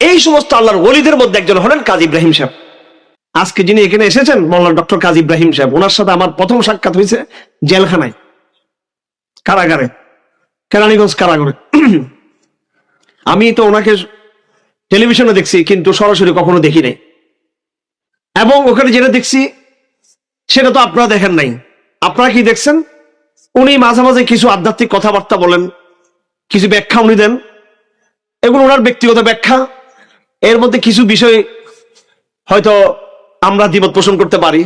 এই সমস্ত আল্লাহর ওলিদের মধ্যে একজন হলেন কাজী ইব্রাহিম সাহেব। আজকে যিনি এখানে এসেছেন, মৌলানা ডক্টর কাজী ইব্রাহিম সাহেব, ওনার সাথে আমার প্রথম সাক্ষাৎ হয়েছে জেলখানায়, কারাগারে, কেরানীগঞ্জ কারাগারে। আমি তো ওনাকে টেলিভিশনে দেখছি, কিন্তু সরাসরি কখনো দেখি নাই। এবং ওখানে যেটা দেখছি, সেটা তো আপনারা দেখেন নাই। আপনারা কি দেখছেন? উনি মাঝে মাঝে কিছু আধ্যাত্মিক কথাবার্তা বলেন, কিছু ব্যাখ্যা উনি দেন। এগুলো ওনার ব্যক্তিগত ব্যাখ্যা। এর মধ্যে কিছু বিষয় হয়তো আমরা দ্বিমত পোষণ করতে পারি।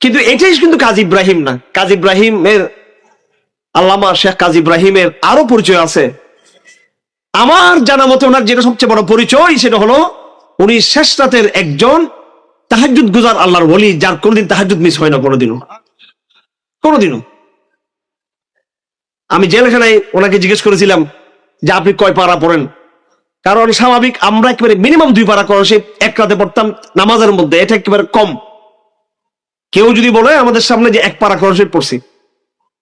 কিন্তু এটাই কিন্তু কাজী ইব্রাহিম না। কাজী ইব্রাহিমের আল্লামা শেখ কাজী ইব্রাহিমের আরও পরিচয় আছে। আমার জানা মতে ওনার যেটা সবচেয়ে বড় পরিচয় সেটা হলো, উনি শেষ রাতের একজন তাহাজুদ গুজার আল্লাহর বলি যার কোনোদিন তাহাজুদ মিস হয় না কোনোদিনও। কোনোদিনও। আমি জেলখানায় ওনাকে জিজ্ঞেস করেছিলাম যে, আপনি কয় পাড়া পড়েন? কারণ স্বাভাবিক আমরা একেবারে মিনিমাম দুই পারা করো সে এক রাতে পড়তাম নামাজের মধ্যে, এটা একেবারে কম। কেউ যদি বলে, আমাদের সামনে যে এক পারা করো পড়ছি,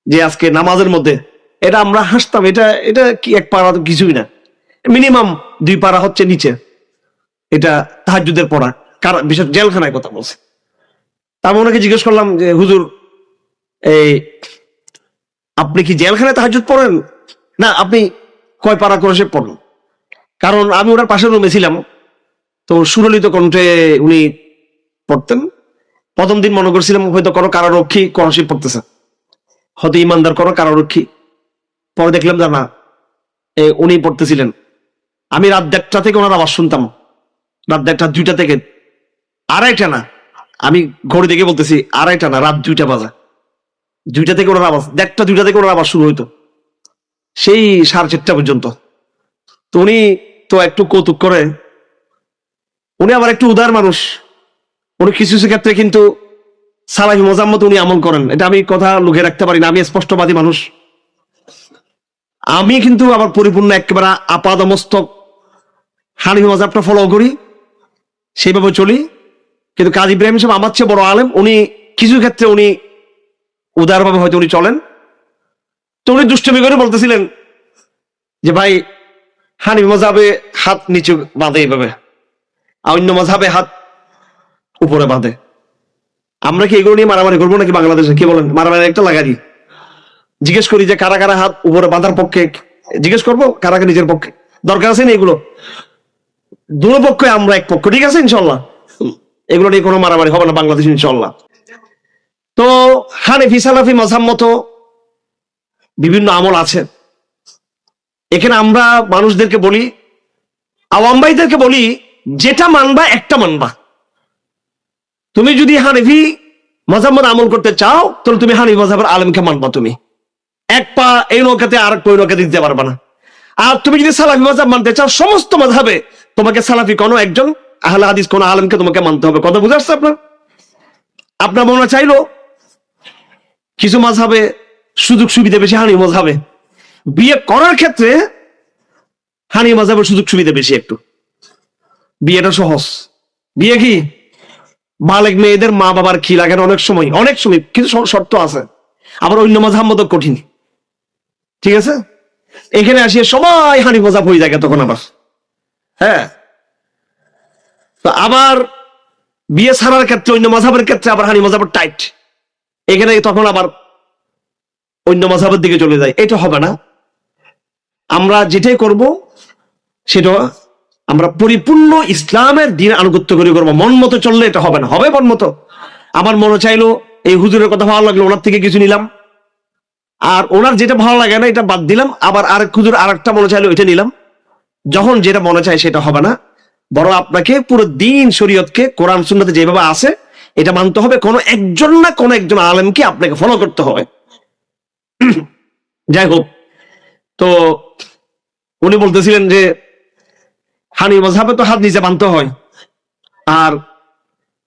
যে আজকে নামাজের মধ্যে, এটা আমরা হাসতাম। এটা এটা কি এক পারা তো কিছুই না। মিনিমাম দুই পারা হচ্ছে নিচে। এটা তাহাজুদের পড়া। কার বিশেষ জেলখানায় কথা বলছে। তা আমি ওনাকে জিজ্ঞেস করলাম যে, হুজুর, এই আপনি কি জেলখানায় তাহাজুদ পড়েন? না, আপনি কয় পারা করে সে পড়েন? কারণ আমি ওনার পাশের রুমে ছিলাম। তো সুরলিত কণ্ঠে উনি পড়তেন। প্রথম দিন মনে করছিলাম, হয়তো কোনো কারারক্ষী করসি পড়তেছে। হয়তো ইমানদার কোনো কারারক্ষী। পরে দেখলাম যে না উনি পড়তেছিলেন। আমি রাত দেড়টা থেকে ওনার আওয়াজ শুনতাম। রাত দেড়টা, দুইটা থেকে। আড়াইটা না, আমি ঘড়ি দেখে বলতেছি, আড়াইটা না, রাত দুইটা বাজা। দুইটা থেকে ওনার আওয়াজ, দেড়টা, দুইটা থেকে ওনার আওয়াজ শুরু হইতো। সেই সাড়ে চারটা পর্যন্ত। তো উনি তো একটু কৌতুক করে। উনি আবার একটু উদার মানুষ। উনি কিছু কিছু ক্ষেত্রে কিন্তু সালাহি মোজাম্মত উনি আমল করেন। এটা আমি কথা লুকিয়ে রাখতে পারি না, আমি স্পষ্টবাদী মানুষ। আমি কিন্তু আবার পরিপূর্ণ একেবারে আপাদ মস্তক হানিফ মজাবটা ফলো করি, সেইভাবে চলি। কিন্তু কাজ ইব্রাহিম সাহেব আমার চেয়ে বড় আলেম, উনি কিছু ক্ষেত্রে উনি উদারভাবে হয়তো উনি চলেন। তো উনি দুষ্টমি করে বলতেছিলেন যে, ভাই হানিফ মজাবে হাত নিচু বাঁধে এইভাবে। অন্য মজাবে হাত উপরে বাঁধে। আমরা কি এগুলো নিয়ে মারামারি করব নাকি বাংলাদেশে? কি বলেন? মারামারি একটা লাগাই জিজ্ঞেস করি যে কারা কারা হাত উপরে বাঁধার পক্ষে জিজ্ঞেস করব, কারা কারা নিজের পক্ষে। দরকার আছে না এগুলো? দুটো পক্ষে আমরা এক পক্ষ, ঠিক আছে ইনশাল্লাহ? এগুলো নিয়ে কোনো মারামারি হবে না বাংলাদেশ ইনশাল্লাহ। তো হানিফি সালাফি মজাম মতো বিভিন্ন আমল আছে। এখানে আমরা মানুষদেরকে বলি, আওয়াম ভাইদেরকে বলি, যেটা মানবা, একটা মানবা। তুমি যদি হানিফি মজাম্মদ আমল করতে চাও, তাহলে তুমি হানিফি মজাবের আলমকে মানবা তুমি। এক পা এই নৌকাতে আর ওই নৌকাতে দিতে পারবা না। আর তুমি যদি সালাফি মজাব মানতে চাও, সমস্ত মজাবে তোমাকে সালাফি কোনো একজন আহলে হাদিস, কোন আলমকে তোমাকে মানতে হবে। কথা বুঝে আসছে আপনার? আপনার মনে চাইলো, কিছু মাঝাবে সুযোগ সুবিধা বেশি হানি মজাবে বিয়ে করার ক্ষেত্রে হানি মজাবের সুযোগ সুবিধা বেশি একটু। বিয়েটা সহজ। বিয়ে কি? বালেক মেয়েদের মা বাবার কি লাগে অনেক সময় অনেক সময়, কিছু শর্ত আছে। আবার অন্য মজাব মতো কঠিন। ঠিক আছে? এখানে আসিয়ে সবাই হানি মজাব হয়ে যায় তখন আবার। হ্যাঁ? তো আবার বিয়ে ছাড়ার ক্ষেত্রে, অন্য মজাবের ক্ষেত্রে আবার হানি মজাবের টাইট। এখানে তখন আবার অন্য মজাবের দিকে চলে যায়। এটা হবে না। আমরা যেটাই করব, সেটা আমরা পরিপূর্ণ ইসলামের দিন আনুগত্য করে করব। মন মতো চললে এটা হবে না। হবে মন মতো। আমার মনে চাইলো, এই হুজুরের কথা ভালো লাগল, ওনার থেকে কিছু নিলাম। আর ওনার যেটা ভালো লাগে না, এটা বাদ দিলাম। আবার আরেক হুজুর আর একটা মনে চাইলো, এটা নিলাম। যখন যেটা মনে চায় সেটা হবে না। বরং আপনাকে পুরো দিন শরীয়তকে, কোরআন, সুন্নাতে যেভাবে আছে, এটা মানতে হবে। কোনো একজন না কোনো একজন আলেমকে আপনাকে ফলো করতে হবে। যাই হোক, তো উনি বলতেছিলেন যে, হানি মজাবে তো হাত নিচে বাঁধতে হয়, আর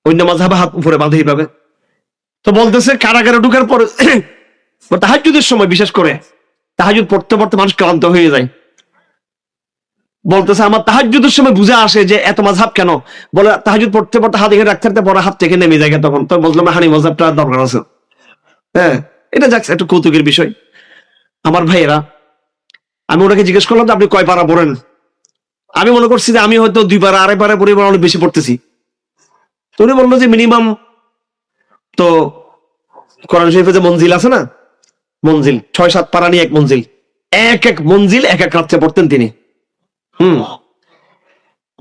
অন্য মজাবে হাত উপরে বাঁধে এইভাবে। তো বলতেছে, কারাগারে ঢুকার পরে তাহাজুদের সময় বিশেষ করে তাহাজুদ পড়তে পড়তে মানুষ ক্লান্ত হয়ে যায়। বলতেছে, আমার তাহাজুদের সময় বুঝে আসে যে এত মাঝহাব কেন? বলে তাহাজুদ পড়তে পড়তে হাত এখানে রাখতে বড় হাত থেকে নেমে যায় তখন। তো বললাম, হানি মজাবটা দরকার আছে। হ্যাঁ এটা যাচ্ছে একটু কৌতুকের বিষয়। আমার ভাইয়েরা আমি ওনাকে জিজ্ঞেস করলাম যে, আপনি কয় পারা পড়েন? আমি মনে করছি যে, আমি হয়তো দুই পারা আড়াই আড়াইবারের পরিমাণ অনেক বেশি পড়তেছি। তো উনি বলল যে, মিনিমাম তো কোরআন শরীফে যে মঞ্জিল আছে না, মঞ্জিল, ছয় সাত পারা নিয়ে এক মঞ্জিল, এক এক মঞ্জিল এক এক রাত্রে পড়তেন তিনি। হুম।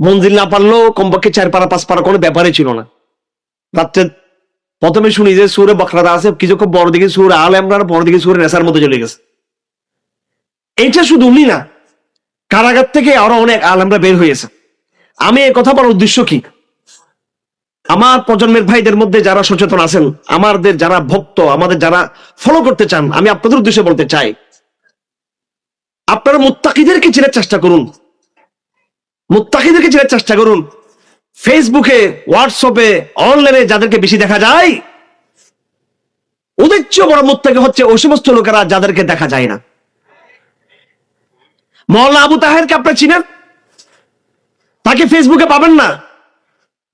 মঞ্জিল না পারলেও কমপক্ষে চার পারা পাঁচ পারা কোনো ব্যাপারই ছিল না। রাত্রে প্রথমে শুনি যে, সুরে বকরাদা আছে কিছুক্ষণ বড় দিকে সুর আল ইমরান বড় দিকে সুরে নেশার মধ্যে চলে গেছে। এইটা শুধু উনি না, কারাগার থেকে আরও অনেক আলেমরা বের হয়েছে। আমি এই কথা বলার উদ্দেশ্য কি? আমার প্রজন্মের ভাইদের মধ্যে যারা সচেতন আছেন, আমাদের যারা ভক্ত, আমাদের যারা ফলো করতে চান, আমি আপনাদের উদ্দেশ্যে বলতে চাই, আপনারা মুত্তাকিদেরকে চেনার চেষ্টা করুন। মুত্তাকিদেরকে চেনার চেষ্টা করুন। ফেসবুকে হোয়াটসঅ্যাপে অনলাইনে যাদেরকে বেশি দেখা যায় চেয়ে বড় মুত্তাকি হচ্ছে ওই সমস্ত লোকেরা যাদেরকে দেখা যায় না। মহল্লা আবু তাহেরকে আপনার চিনেন? তাকে ফেসবুকে পাবেন না।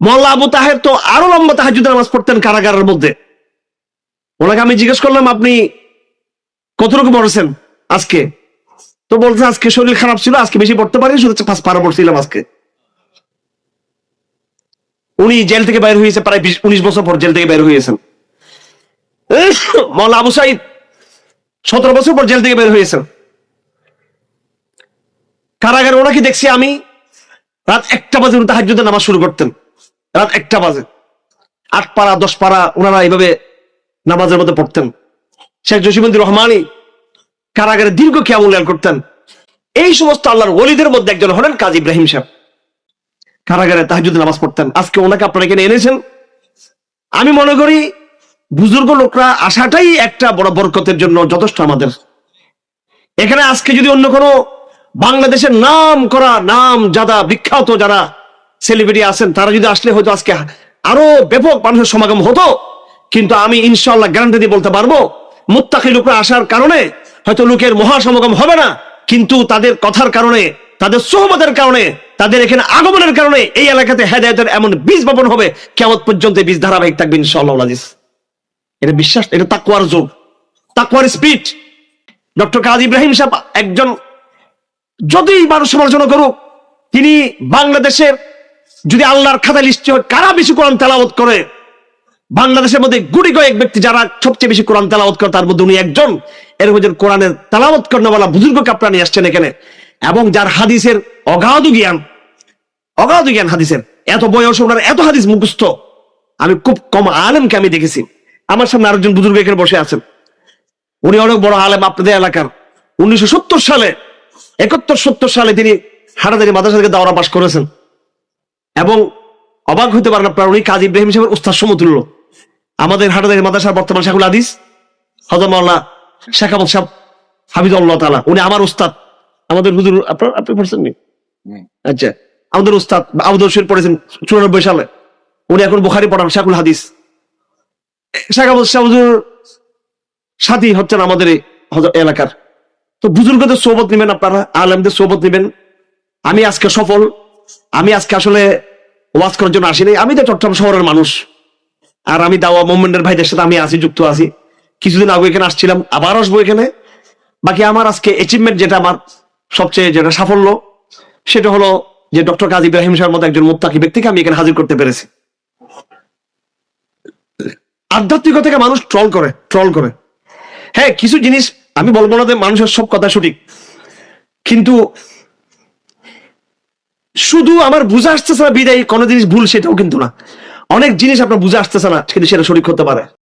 মোল্লা আবু তাহের তো আরও লম্বা তাহাজুদ নামাজ পড়তেন কারাগারের মধ্যে। ওনাকে আমি জিজ্ঞেস করলাম, আপনি কতটুকু পড়েছেন আজকে? তো বলছে, আজকে শরীর খারাপ ছিল, আজকে বেশি পড়তে পারি শুধু পাঁচ পারা পড়ছিলাম আজকে। উনি জেল থেকে বাইর হয়েছে, প্রায় বিশ উনিশ বছর পর জেল থেকে বের হয়েছেন। মৌলা আবু সাইদ সতেরো বছর পর জেল থেকে বের হয়েছেন। কারাগারে ওনাকে দেখছি আমি রাত একটা বাজে উনি তাহাজ্জুদের নামাজ শুরু করতেন। রাত একটা বাজে। আট পাড়া, দশ পাড়া ওনারা এইভাবে নামাজের মধ্যে পড়তেন। শেখ জসিমুদ্দিন রহমানি কারাগারে দীর্ঘ খেয়ামূল্যায়ন করতেন। এই সমস্ত আল্লাহর ওলিদের মধ্যে একজন হলেন কাজী ইব্রাহিম সাহেব। কারাগারে তাহাজুদ নামাজ পড়তেন। আজকে ওনাকে আপনারা এখানে এনেছেন। আমি মনে করি বুজুর্গ লোকরা আসাটাই একটা বড় বরকতের জন্য যথেষ্ট আমাদের। এখানে আজকে যদি অন্য কোনো বাংলাদেশের নাম করা, নাম যাদা, বিখ্যাত যারা সেলিব্রিটি আছেন, তারা যদি আসলে হয়তো আজকে আরও ব্যাপক মানুষের সমাগম হতো, কিন্তু আমি ইনশাল্লাহ গ্যারান্টি দিয়ে বলতে পারব মুত্তাকি লোকরা আসার কারণে হয়তো লোকের মহাসমাগম হবে না, কিন্তু তাদের কথার কারণে, তাদের সোহমতের কারণে, তাদের এখানে আগমনের কারণে এই এলাকাতে হেদায়তের এমন বীজ বপন হবে কেমন পর্যন্ত বীজ ধারাবাহিক থাকবে ইনশাল্লাহ এটা বিশ্বাস, এটা তাকুয়ার যোগ তাকুয়ার স্পিড ডক্টর কাজ ইব্রাহিম সাহেব একজন যদি মানুষ সমালোচনা করুক, তিনি বাংলাদেশের যদি আল্লাহর খাতা লিস্ট কারা বেশি কোরআন তেলাওয়াত করে? বাংলাদেশের মধ্যে গুড়ি কয়েক ব্যক্তি যারা সবচেয়ে বেশি কোরআন তেলাওয়াত করে, তার মধ্যে উনি একজন। এর মধ্যে কোরআনের তেলাওয়াত করেনা বুজুর্গ কাপড়া নিয়ে আসছেন এখানে। এবং যার হাদিসের অগাধ জ্ঞান অগাধ জ্ঞান হাদিসের, এত বয়স ওনার, এত হাদিস মুখস্থ। আমি খুব কম আলেমকে আমি দেখেছি। আমার সামনে আরেকজন বুজুর্গ এখানে বসে আছেন। উনি অনেক বড় আলেম আপনাদের এলাকার। উনিশশো সত্তর সালে একাত্তর সত্তর সালে তিনি হাটাদারি মাদ্রাসা থেকে দাওরা পাশ করেছেন। এবং অবাক হতে পারেন আপনার উনি কাজী ইব্রাহিম সাহেবের উস্তাদ সমতুল্য। আমাদের হাটাদারি মাদ্রাসার বর্তমান শাহুল আদিস হজরত মাওলানা শেখ আহমদ সাহেব হাফিজুল্লাহ তাআলা উনি আমার উস্তাদ। আমাদের হুজুর আপনার আপনি পড়ছেন নি আচ্ছা আমাদের উস্তাদ আবুদর শরীফ পড়েছেন চুরানব্বই সালে। উনি এখন বুখারি পড়ান শাকুল হাদিস। শেখ আহমদ শাহ হুজুর সাথী হচ্ছেন আমাদের এলাকার। তো বুজুর্গদের সোবত নেবেন আপনারা, আলেমদের সোবত নেবেন। আমি আজকে সফল, আমি আজকে আসলে ওয়াজ করার জন্য আসিনি। আমি তো চট্টগ্রাম শহরের মানুষ, আর আমি দাওয়া মোমেন্টের ভাইদের সাথে আমি আছি, যুক্ত আছি। কিছুদিন আগে এখানে আসছিলাম, আবার আসব এখানে। বাকি আমার আজকে অ্যাচিভমেন্ট যেটা আমার সবচেয়ে যেটা সাফল্য, সেটা হলো যে ডক্টর কাজী ইব্রাহিম সাহের মতো একজন মুত্তাকি ব্যক্তিকে আমি এখানে হাজির করতে পেরেছি। আধ্যাত্মিকতাকে মানুষ ট্রল করে ট্রল করে। হ্যাঁ কিছু জিনিস আমি বলব না যে মানুষের সব কথা সঠিক, কিন্তু শুধু আমার বুঝে আসতেছে না বিদায়, কোনো জিনিস ভুল সেটাও কিন্তু না। অনেক জিনিস আপনার বুঝে আসতেছে না, কিন্তু সেটা সঠিক হতে পারে।